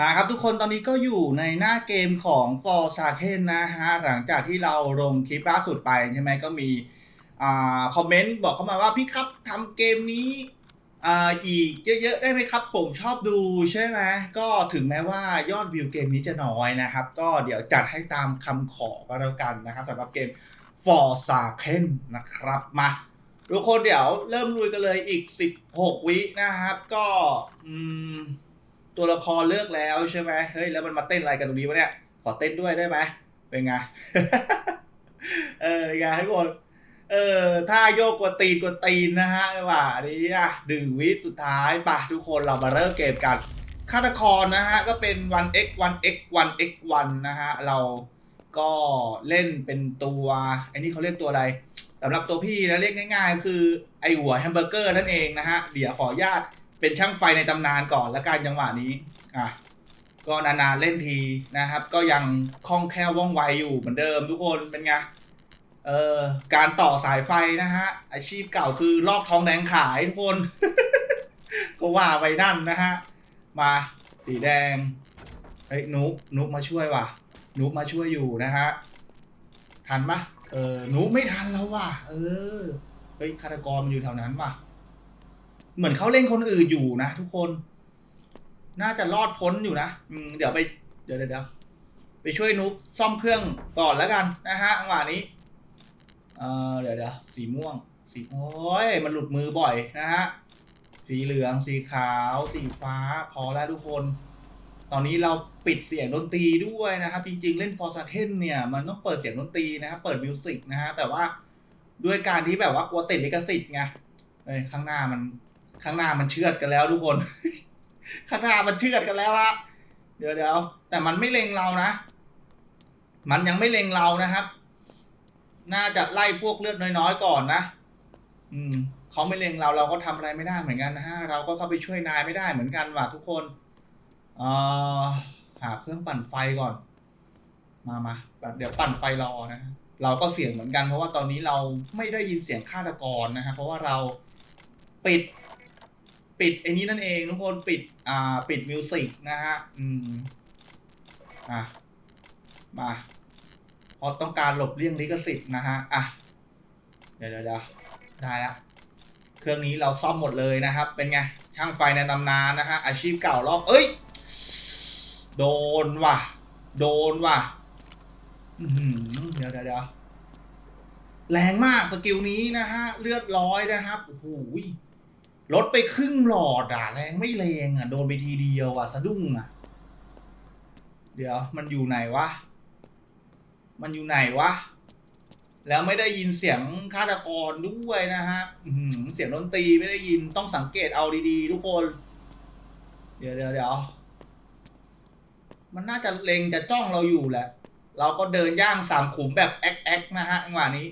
มาครับทุกคนตอนนี้ก็อยู่ในหน้าเกมของ For s a k e n นะฮะหลังจากที่เราลงคลิปล่าสุดไปใช่ไหมก็มีอ่าคอมเมนต์บอกเข้ามาว่าพี่ครับทำเกมนี้อ่าอีกเยอะๆ ได้ไหมครับ ผมชอบดูใช่ไหมก็ถึงแม้ว่ายอดวิวเกมนี้จะน้อยนะครับ ก็เดี๋ยวจัดให้ตามคำขอก็แล้วกันนะครับสำหรับเกม For s a k e n นะครับมาทุกคนเดี๋ยวเริ่มลุยกันเลยอีก 16 วินะครับ ก็อืม ตัวละครเลือกแล้วใช่ไหมเฮ้ยแล้วมันมาเต้นอะไรกันตรงนี้วะเนี่ยขอเต้นด้วยได้ไหมเป็นไงเออเป็นไงทุกคนเออถ้าโยกกว่าตีนกว่าตีนนะฮะว่าอันนี้อะดึงวิสุดท้ายปะทุกคนเรามาเริ่มเกมกันฆาตกรนะฮะก็เป็น 1x 1x 1x 1นะฮะเราก็เล่นเป็นตัวไอ้นี่เขาเรียกตัวอะไรสำหรับตัวพี่นะเรียกง่าย ๆ คือไอหัวแฮมเบอร์เกอร์นั่นเองนะฮะเดี๋ยวขออนุญาต เป็นช่างไฟในตำนานก่อนแล้วกันจังหวะนี้อะก็นานๆเล่นทีนะครับ ก็ยังคล่องแคล่วว่องไวอยู่เหมือนเดิมทุกคนเป็นไงเอ่อการต่อสายไฟนะฮะอาชีพเก่าคือลอกทองแดงขายทุกคน ก็ว่าไปนั่นนะฮะมาสีแดงเฮ้ยนุกนุกมาช่วยว่ะนุกมาช่วยอยู่นะฮะทันปะเออหนูไม่ทันแล้วว่ะ เออเฮ้ยฆาตกรมันอยู่แถวนั้นว่ะ เหมือนเขาเล่นคนอื่นอยู่นะทุกคน น่าจะรอดพ้นอยู่นะอืมเดี๋ยวไปเดี๋ยวเดี๋ยวเดี๋ยวไปช่วยนุ๊กซ่อมเครื่องก่อนแล้วกันนะฮะจังหวะนี้เออเดี๋ยวเดี๋ยวสีม่วง สีโอ้ยมันหลุดมือบ่อยนะฮะสีเหลืองสีขาว สีฟ้าพอแล้วทุกคน ตอนนี้เราปิดเสียงดนตรีด้วยนะครับจริงๆเล่น For s a k e n เนี่ยมันต้องเปิดเสียงดนตรีนะครับเปิดมิวสิกนะฮะแต่ว่าด้วยการที่แบบว่ากลัวติดลิขสิทธิ์ไงเอ้ยข้างหน้ามัน ข้างหน้ามันเชือดกันแล้วทุกคน ข้างหน้ามันเชือดกันแล้วอะเดี๋ยวเดี๋ยวแต่มันไม่เล็งเรานะ มันยังไม่เล็งเรานะครับ น่าจะไล่พวกเลือดน้อยๆก่อนนะ อืมเขาไม่เล็งเราเราก็ทำอะไรไม่ได้เหมือนกันนะฮะ เราก็เข้าไปช่วยนายไม่ได้เหมือนกันว่ะทุกคนเอ่อหาเครื่องปั่นไฟก่อน มามาแบบเดี๋ยวปั่นไฟรอนะ เราก็เสี่ยงเหมือนกันเพราะว่าตอนนี้เราไม่ได้ยินเสียงฆาตกรนะฮะ เพราะว่าเราปิด ปิดไอ้นี้นั่นเองทุกคนปิดอ่าปิดมิวสิกนะฮะอืมอะมาเพราะต้องการหลบเลี่ยงลิขสิทธิ์นะฮะอะเดี๋ยวเดี๋ยวเดี๋ยวได้ละเครื่องนี้เราซ่อมหมดเลยนะครับ เป็นไง ช่างไฟในตำนานนะฮะอาชีพเก่าลอกเอ้ย โดนว่ะ โดนว่ะอื้อหือเดี๋ยวเดี๋ยวเดี๋ยวแรงมากสกิลนี้นะฮะ เลือดร้อยนะครับโอ้โห ลดไปครึ่งหลอดอะแรงไม่แรงอะ โดนไปทีเดียวอะ สะดุ้งอะ เดี๋ยว มันอยู่ไหนวะ มันอยู่ไหนวะ แล้วไม่ได้ยินเสียงฆาตกรด้วยนะฮะเสียงดนตรีไม่ได้ยินต้องสังเกตเอาดีๆ ทุกคน เดี๋ยวเดี๋ยวเดี๋ยวมันน่าจะเล็งจะจ้องเราอยู่แหละ เราก็เดินย่างสามขุมแบบแอ๊กแอ๊กนะฮะจังหวะนี้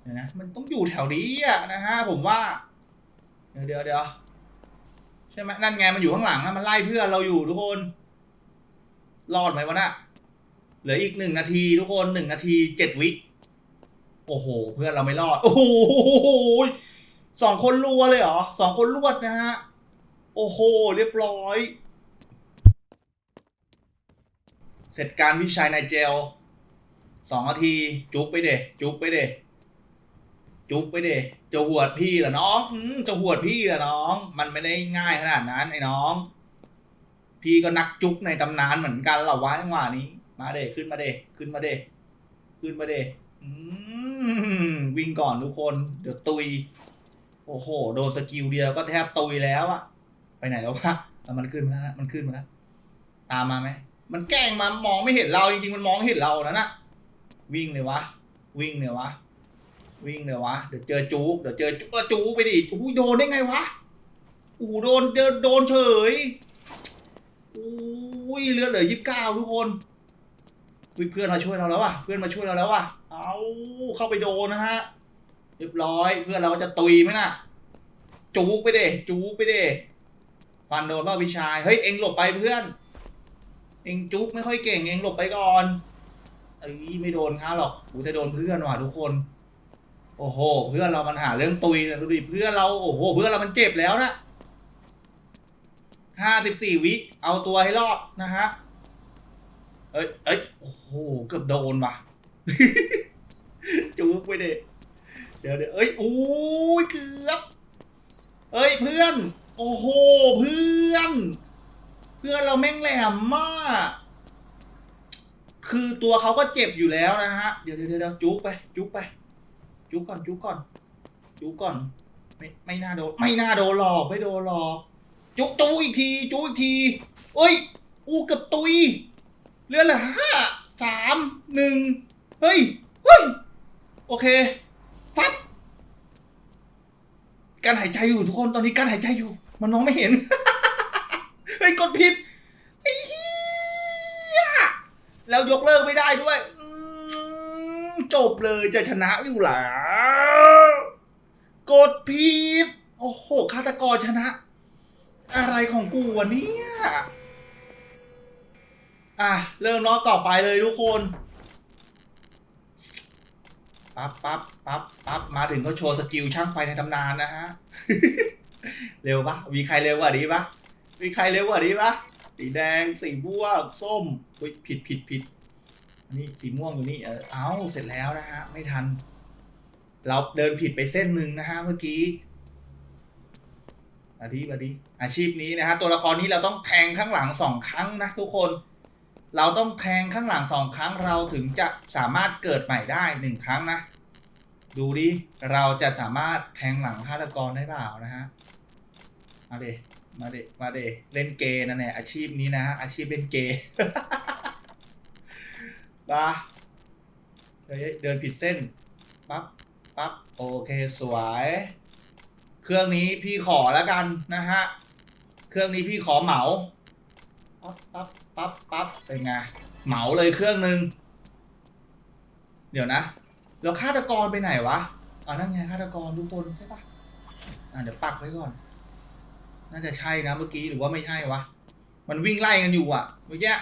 เดี๋ยนะมันต้องอยู่แถวนี้อะนะฮะผมว่า ดี๋ยวเดี๋ยวเดี๋ยวใช่ไหมนั่นไงมันอยู่ข้างหลังนะมันไล่เพื่อนเราอยู่ทุกคน รอดไหมวะน่ะเหลืออีกหนึ่งนาทีทุกคนหนึ่งนาทีเจ็ดวิโอ้โห เพื่อนเราไม่รอด โอ้โหสองคนรัวเลยเหรอสองคนรวดนะฮะ โอ้โห เรียบร้อย เสร็จการวิชัยในเจลสองนาที จุกไปเดจุกไปเด จุกไปเดจะหวดพี่เหรอน้องอืมจะหวดพี่เหรอน้อง มันไม่ได้ง่ายขนาดนั้นไอ้น้อง พี่ก็นักจุกในตำนานเหมือนกันเหรอวะจังหวะนี้ มาเดขึ้นมาเดขึ้นมาเดขึ้นมาเดอืมวิ่งก่อนทุกคน เดี๋ยวตุย โอ้โห โดนสกิลเดียวก็แทบตุยแล้วอะไปไหนแล้ววะแล้วมันขึ้นมาแล้วมันขึ้นมาแล้วตามมาไหมมันแกล้งมามองไม่เห็นเราจริงๆมันมองเห็นเราแล้วนะวิ่งเลยวะ วิ่งเลยวะ วิ่งเลยวะ เดี๋ยวเจอจู๊กเดี๋ยวเจอจู๊กเออจู๊กไปดิโอ้ยโดนได้ไงวะโอ้โหโดนโดนโดนเฉยโอ้ยเลือดเหลือยี่สิบเก้าทุกคนเพื่อนมาช่วยเราแล้วว่ะ เพื่อนมาช่วยเราแล้วว่ะ เอาเข้าไปโดนนะฮะ เรียบร้อย เพื่อนเราก็จะตุยไหมน่ะ จูกไปเดจูกไปเดฟันโดนว่าวิชาย เฮ้ย เอ็งหลบไปเพื่อน เอ็งจุกไม่ค่อยเก่ง เอ็งหลบไปก่อนเอ้ยไม่โดนเขาหรอก กูจะโดนเพื่อนว่ะทุกคน โอ้โห เพื่อนเรามันหาเรื่องตุยนะดูดิเพื่อนเราโอ้โห เพื่อนเรามันเจ็บแล้วนะห้าสิบสี่วิ เอาตัวให้รอดนะฮะ เอ้ยเอ้ยโอ้โห เกือบโดนว่ะจุกไปเด็เดี๋ยวเดี๋ยวเอ้ยอู้ยเกือบ เอ้ยเพื่อน โอ้โห เพื่อน เพื่อนเราแม่งแหลมมาก คือตัวเขาก็เจ็บอยู่แล้วนะฮะ เดี๋ยวเดี๋ยวเดี๋ยวจุกไป จุกไป จุกก่อนจุกก่อน จุกก่อน ไม่ไม่น่าโดนไม่น่าโดนหลอกไม่โดนหลอก จุกจูอีกทีจุกอีกทีเอ้ย อูกับตุยเลือดเหลือห้าสามหนึ่งเฮ้ยเฮ้ยโอเคฟับการหายใจอยู่ทุกคนตอนนี้การหายใจอยู่ มันน้องไม่เห็นเฮ้ยกดผิดไอ้เหี้ยแล้วยกเลิกไม่ได้ด้วยจบเลยจะชนะอยู่แล้ว กดผิดโอ้โหฆาตกรชนะ อะไรของกูวะเนี่ย อะ เริ่มรอบต่อไปเลยทุกคนปั๊บปั๊บปั๊บปั๊บมาถึงก็โชว์สกิลช่างไฟในตำนานนะฮะ เร็วปะมีใครเร็วกว่านี้ปะมีใครเร็วกว่านี้ปะสีแดงสีม่วงส้มอุ๊ยผิดผิดผิดนนี้สีม่วงอยู่นี่เออเอาเสร็จแล้วนะฮะ ไม่ทัน เราเดินผิดไปเส้นหนึ่งนะฮะเมื่อกี้มาดีมาดีอาชีพนี้นะฮะตัวละครนี้เราต้องแทงข้างหลังสองครั้งนะทุกคน เราต้องแทงข้างหลังสองครั้งเราถึงจะสามารถเกิดใหม่ได้หนึ่งครั้งนะ ดูดิ เราจะสามารถแทงหลังฆาตกรได้เปล่านะฮะมาเดมาเดมาเดเล่นเกย์นะเนี่ยอาชีพนี้นะฮะอาชีพเล่นเกย์มาเฮ้ยเดินผิดเส้นปั๊บ ปั๊บโอเคสวย เครื่องนี้พี่ขอแล้วกันนะฮะ เครื่องนี้พี่ขอเหมาปั๊บปั๊บปั๊บปั๊บเป็นไงเหมาเลยเครื่องหนึ่งเดี๋ยวนะแล้วฆาตกรไปไหนวะอ๋อนั่นไงฆาตกรทุกคนใช่ปะอ่าเดี๋ยวปักไว้ก่อน น่าจะใช่นะเมื่อกี้หรือว่าไม่ใช่วะมันวิ่งไล่กันอยู่อะเมื่อกี้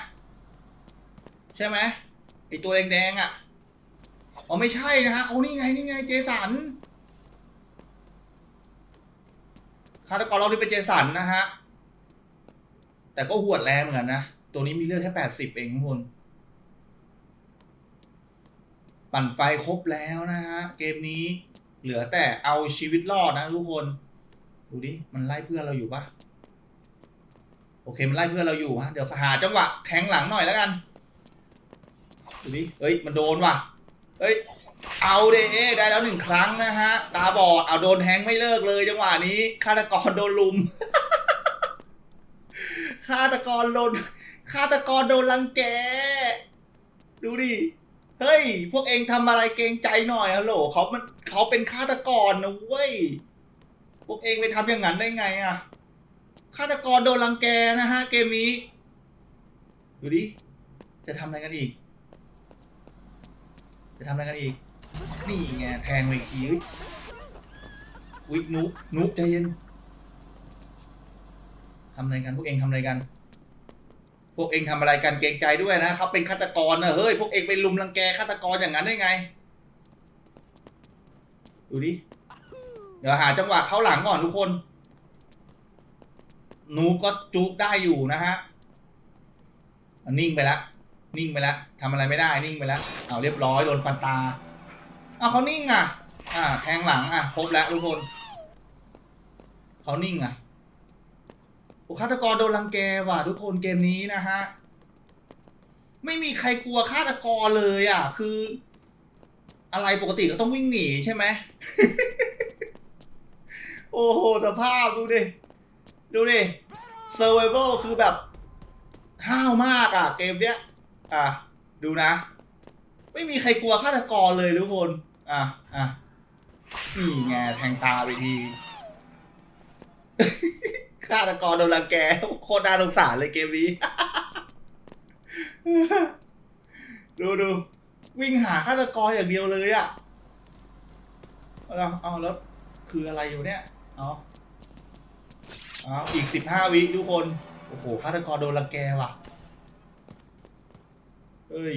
ใช่ไหมไอตัวแดงๆอะ อ๋อไม่ใช่นะฮะโอ้นี่ไงนี่ไงเจสันฆาตกรเราที่เป็นเจสันนะฮะ แต่ก็หวดแรงเหมือนกันนะ ตัวนี้มีเลือดแค่แปดสิบเองทุกคน ปั่นไฟครบแล้วนะฮะ เกมนี้เหลือแต่เอาชีวิตรอดนะทุกคน ดูดิ มันไล่เพื่อนเราอยู่ปะโอเค มันไล่เพื่อนเราอยู่ฮะ เดี๋ยวหาจังหวะแทงหลังหน่อยแล้วกัน ดูดิเฮ้ย มันโดนว่ะ ฮ้ย เอาเดได้แล้วหนึ่งครั้งนะฮะ ตาบอด เอาโดนแทงไม่เลิกเลยจังหวะนี้ ฆาตกรโดนลุม ฆาตกรโดน ฆาตกรโดนรังแก ดูดิ เฮ้ย พวกเองทำอะไรเกรงใจหน่อยฮัลโหลเขามันเขาเป็นฆาตกรนะเว้ย พวกเองไปทำอย่างนั้นได้ไงอะฆาตกรโดนรังแกนะฮะ เกมนี้ ดูดิ จะทำอะไรกันอีก จะทำอะไรกันอีก นี่ไงแทงไปอีกทีอุ๊ยนุกนุกใจเย็นทำอะไรกันพวกเองทำอะไรกัน พวกเองทำอะไรกันเกรงใจด้วยนะเขาเป็นฆาตกรนะเฮ้ยพวกเองไปลุมรังแกฆาตกรอย่างนั้นได้ไง ดูดิ เดี๋ยวหาจังหวะเข้าหลังก่อนทุกคนนูก็จุกได้อยู่นะฮะอะนิ่งไปแล้ว นิ่งไปแล้วทำอะไรไม่ได้นิ่งไปแล้วเอาเรียบร้อยโดนฟันตาเอาเขานิ่งอะ อ่า แทงหลังอะครบแล้วทุกคนเขานิ่งอะโอ้ฆาตกรโดนรังแกว่ะทุกคนเกมนี้นะฮะไม่มีใครกลัวฆาตกรเลยอะ คือ อะไรปกติก็ต้องวิ่งหนีใช่ไหมโอ้โหสภาพดูดิ ดูดิ survival คือแบบห้าวมากอะ เกมเนี้ย อะ ดูนะ ไม่มีใครกลัวฆาตกรเลยทุกคน อะ อะนี่ไงแทงตาไปทีฆาตกรโดนรังแกโคตรน่าสงสารเลยเกมนี้ ดูดูวิ่งหาฆาตกรอย่างเดียวเลยอะเอาเอาแล้วคืออะไรอยู่เนี่ย เอาเอาอีกสิบห้าวิทุกคน โอ้โหฆาตกรโดนรังแกว่ะ เอ้ย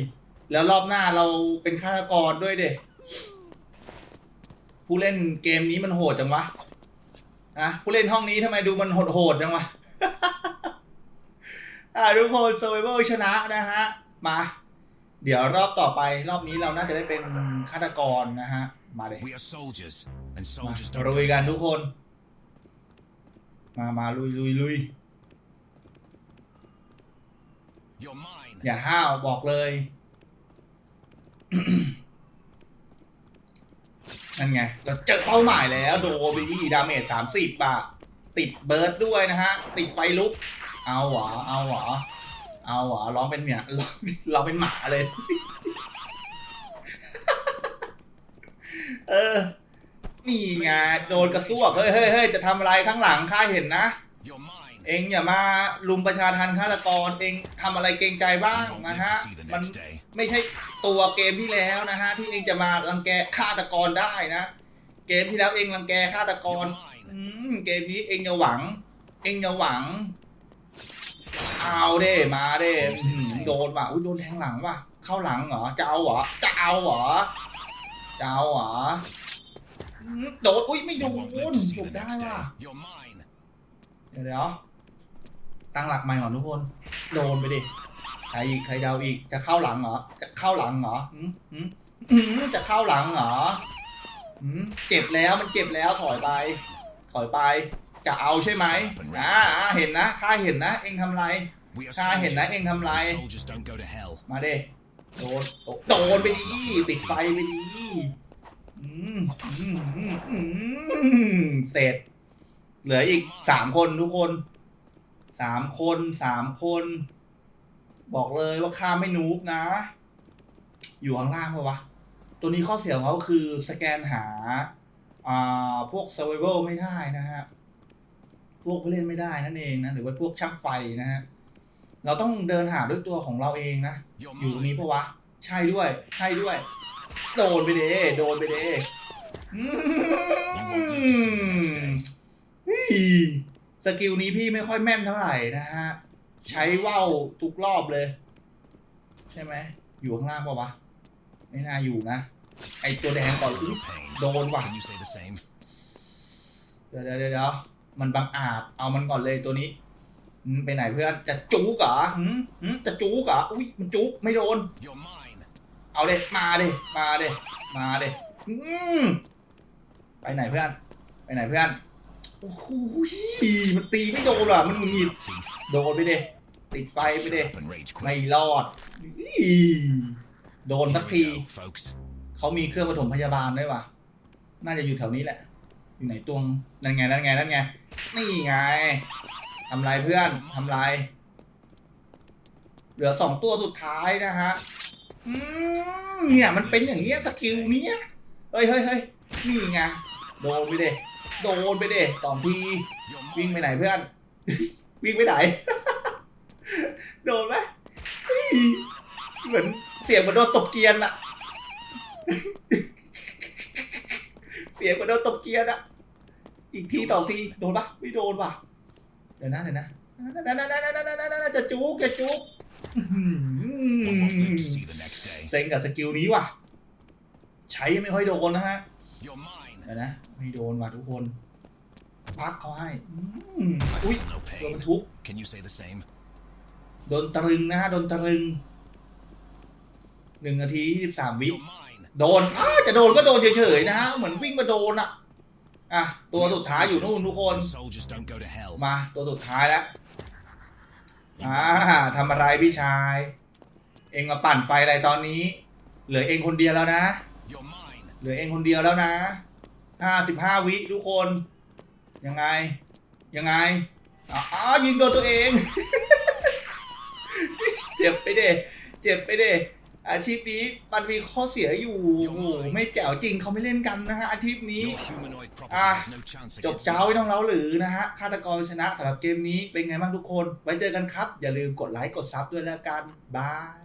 แล้วรอบหน้าเราเป็นฆาตกรด้วยเด็ผู้เล่นเกมนี้มันโหดจังวะอะผู้เล่นห้องนี้ทำไมดูมันโหดๆจังวะ อ่าทุกคน survival ชนะนะฮะ มา เดี๋ยวรอบต่อไปรอบนี้เราน่าจะได้เป็นฆาตกรนะฮะ มาเลย We are soldiers, and มา soldiers don't ลุ go ยกัน to ทุกคน มามาลุยลุยลุย hell. You're mine. อย่าห้าวบอกเลย นั่นไง เราเจอเป้าหมายแล้ว โดบีดาเมจสามสิบอะติดเบิร์ดด้วยนะฮะ ติดไฟลุก เอาเหรอเอาเหรอเอาเหรอร้องเป็นเนี่ยร้องเราเป็นหมาเลย เออ นี่ไง โดนกระซวก เฮ้ยเฮ้ยเฮ้ยจะทำอะไรข้างหลังข้าเห็นนะ You're mine. เองอย่ามาลุมประชาทันฆาตกรเองทำอะไรเกรงใจบ้าง You won't นะ live ฮะ to see the มัน next day. ไม่ใช่ตัวเกมที่แล้วนะฮะ ที่เองจะมารังแกฆาตกรได้นะ เกมที่แล้วเองรังแกฆาตกร You're mine. อืมเกมนี้เองอย่าหวัง เองอย่าหวัง เอาเด้มาเด้อื้อหือโดนว่ะอุ้ยโดนแทงหลังว่ะเข้าหลังเหรอจะเอาเหรอจะเอาเหรอจะเอาเหรออืมโดนอุ้ยไม่โด You น won't live to see จ the บได้ next ว่ะ day. You're mine. เดี๋ยวเดี๋ยว ตั้งหลักใหม่ก่อนทุกคน โดนไปดิ ใครอีก ใครเดาอีก จะเข้าหลังเหรอ จะเข้าหลังเหรอหืมหืมหืมจะเข้าหลังเหรอหืมเจ็บแล้ว มันเจ็บแล้ว ถอยไป ถอยไป จะเอาใช่ไหมอ่าอ่าเห็นนะข้าเห็นนะ เองทำไรข้าเห็นนะ เองทำไร มาเด้โดน โดนไปดีติดไฟไปดีอืมอืมอืมอืมเสร็จ เหลืออีกสามคนทุกคน สามคนสามคน บอกเลยว่าข้าไม่นูบนะ อยู่ข้างล่างปะวะ ตัวนี้ข้อเสียของเขาคือสแกนหา อ่า พวก survival ไม่ได้นะฮะ พวกผู้เล่นไม่ได้นั่นเองนะ หรือว่าพวกช่างไฟนะฮะ เราต้องเดินหาด้วยตัวของเราเองนะ อยู่ตรงนี้ mine. ปะวะ ใช่ด้วย ใช่ด้วย โดนไปเด้โดนไปเด้อืมเฮ้ย สกิลนี้พี่ไม่ค่อยแม่นเท่าไหร่นะฮะ ใช้ว่าวทุกรอบเลย ใช่ไหม อยู่ข้างล่างปะวะ ไม่น่าอยู่นะ ไอตัวแดงก่อนอุ๊ย Your pain. โดนว่ะ Can you say the same? เดี๋ยวเดี๋ยวเดี๋ยวมันบังอาจ เอามันก่อนเลยตัวนี้อืมไปไหนเพื่อน จะจูกเหรอหืมหืมจะจูกเหรออุ้ยมันจูกไม่โดน You're mine. เอาเด็มาเด็มาเด็มาเด็อืมไปไหนเพื่อน ไปไหนเพื่อน โอ้โหมันตีไม่โดนว่ะมันหงุดหงิดโดนไปเด็ติดไฟไปเด็ Shut up and rage ไม่รอด โดนสักทีเขามีเครื่องปฐมพยาบาลด้วยว่ะน่าจะอยู่แถวนี้แหละ อยู่ไหนตวงนั่นไงนั่นไงนั่นไงนี่ไงทำไรเพื่อนทำไรเหลือสองตัวสุดท้ายนะฮะเนี่ยมันเป็นอย่างเงี้ยสกิลเนี้ยเฮ้ยเฮ้ยเฮ้ยนี่ไงโดนไปเด้ โดนไปเด้สองที วิ่งไปไหนเพื่อน วิ่งไปไหน โดนไหมเหมือนเสียงเหมือนโดนตบเกียร์อะเสียงเหมือนโดนตบเกียร์อะอีกทีสองทีโดนปะไม่โดนว่ะเดี๋ยวนะเดี๋ยวนะนั่นนั่นนั่นนั่นนั่นจะจุกจะจุกเซ็งกับสกิลนี้ว่ะ ใช้ไม่ค่อยโดนนะฮะ ดี๋ยวนะ ไม่โดนว่ะทุกคนพักเขาให้อืม I อุ้ย feel no โดน pain. ทุบ Can you say the same? โดนตรึงนะฮะโดนตรึงหนึ่งนาทียี่สิบสามวิ You're mine. โดนอ้าจะโดนก็โดนเฉยๆนะฮะ เหมือนวิ่งมาโดนอะอะ ตัวสุดท้ายอยู่นู่นทุกคน And soldiers don't go to hell. มาตัวสุดท้ายแล้ว อ่าทำอะไรพี่ชาย เองมาปั่นไฟอะไรตอนนี้ เหลือเองคนเดียวแล้วนะ You're mine. เหลือเองคนเดียวแล้วนะ ห้าสิบห้าวิทุกคน ยังไง ยังไงอ๋อออยิงโดนตัวเอง เจ็บไปเด้เจ็บไปเด้อาชีพนี้มันมีข้อเสียอยู่โอ้โหไม่แจ๋วจริงเขาไม่เล่นกันนะฮะอาชีพนี้ Your humanoid property Ah, has no chance จบ against เจ้า me. ไม่ต้องเล้าหรือนะฮะฆาตกรชนะสำหรับเกมนี้เป็นไงบ้างทุกคน ไว้เจอกันครับ อย่าลืมกดไลค์กดซับด้วยแล้วกันบาย